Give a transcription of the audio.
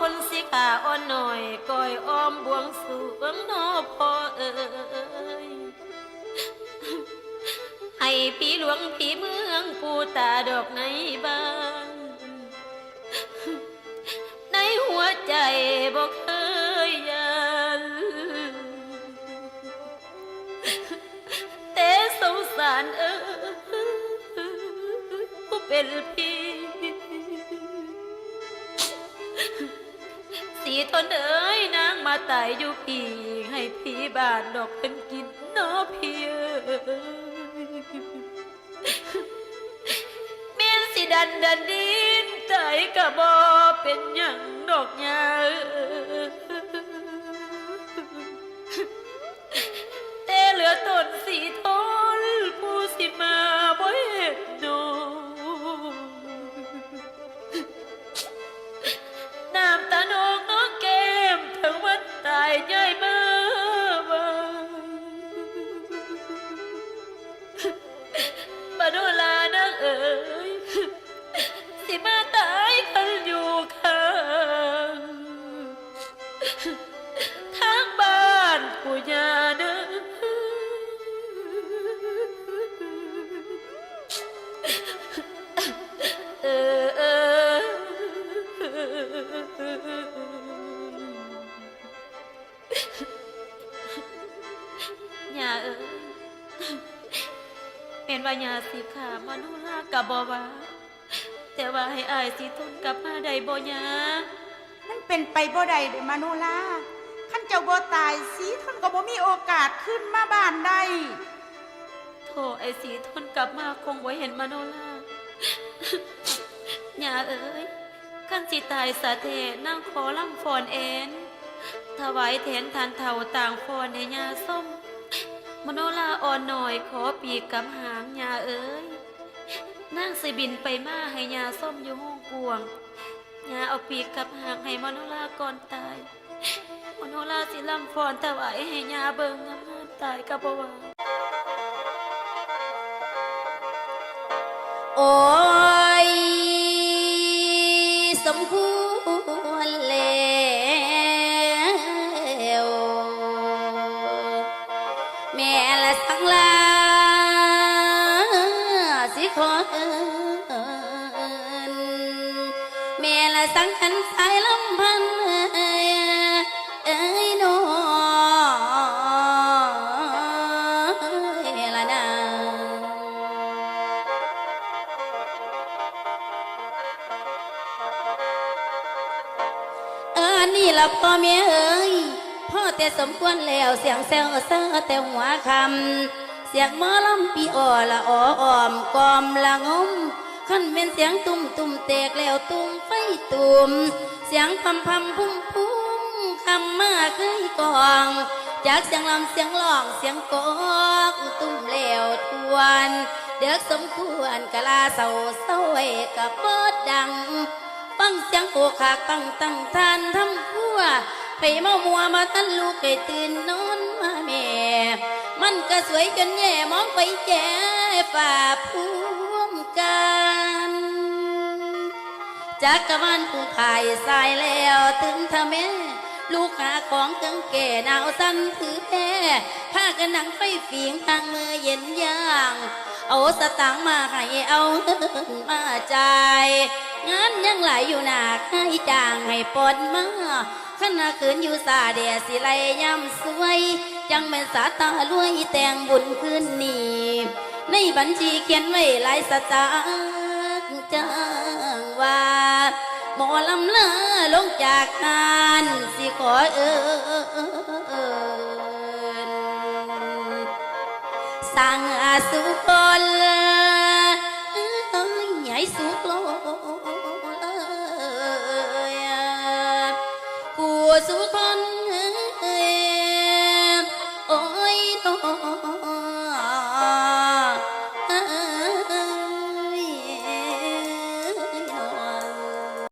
คนสิกาอ่อนหน่อยก้อยอ้อมบวงสรวงนอพ่อเอ่ยให้ผีหลวงผีเมืองปูตาดอกในบ้าน ในหัวใจบอกเตนเอ้ยนางมาตายอยู่พี่ ให้พี่บ้านดอกเป็นกินเนอพี่เอ้ยเมียนสิดันดันดินใจกะบอเป็นหยังดอกยาเมาดูลานางเอ๋ย เป็นว่ายาสิขามานุลากับบอว่า แต่ว่าให้อายสิทนกลับมาได้บ่ยามันเป็นไปบ่ได้เด้มาโนลาขั้นเจ้าบ่ตายสีทนก็บ่มีโอกาสขึ้นมาบ้านได้โธ่ไอ้สีทนกลับมาคงไว้เห็นมาโนลาอย่าเอ้ยขั้นสิตายสาเทนั่งขอล่ำฟอนเอ็นถวายแทนทานเท่าต่างฟอนในยาส้ม มโนลาอ่อนหน่อยขอปีกกับหางยาเอ้ยนั่งสิบินไปมาให้ยาส้มอยู่ห้องกวงยาเอาปีกกับหางให้มโนลาก่อนตายมโนลาสิล่ำฟอนถวายให้ยาเบิงน้ำมันตายกับบ่ว่าโอ้ แม่ละสังลาสิขอเอินแม่ละสังขันสายลำพันเอ้ยน้อยละนาเออนี่ละพ่อแม่เอ้ย อแต่สมควรแล้วเสียงแซวเซอแต่หัวคำเสียงมอลำปีอ่อละอ่ออ่อมกอมละงมขั้นเป็นเสียงตุ่มตุ่มแตกแล้วตุ่มไฟตุ่มเสียงพัมพัมพุ่มพุ่มคำมาเคยกองจากเสียงลำเสียงร้องเสียงกอกตุ่มแล้วทวน เด็กสมควรกะลาเศร้าเศร้าเอกกับเบิดดังฟังเสียงโอขากตั้งตั้งทานทำพัว ไปเมามัวมาทันลูกให้ตื่นนอนมาแม่ มันก็สวยจนแย่มองไปแย่ฝ่าภูมิกันจักรวาลผู้ขายสายแล้วถึงทำแม่ลูกหาของถึงแก่หนาวสั่นถือแพ้ผ้ากันหนังไฟฝีงทางมือเย็นย่าง เอาสตางค์มาให้เอาเงินมาจ่าย งานยังไหลายอยู่หนาให้จ้างให้ปนมาขณะคืนอยู่สาเดียสิไลย่ำสวย จังเป็นสาตารวยแต่งบุญคืนนี้ในบัญชีเขียนไว้หลายสตางค์จ้างว่าหมอลำเลอลงจากงานสิขอเอินสั่งอาสุคนใหญ่สุกลผู้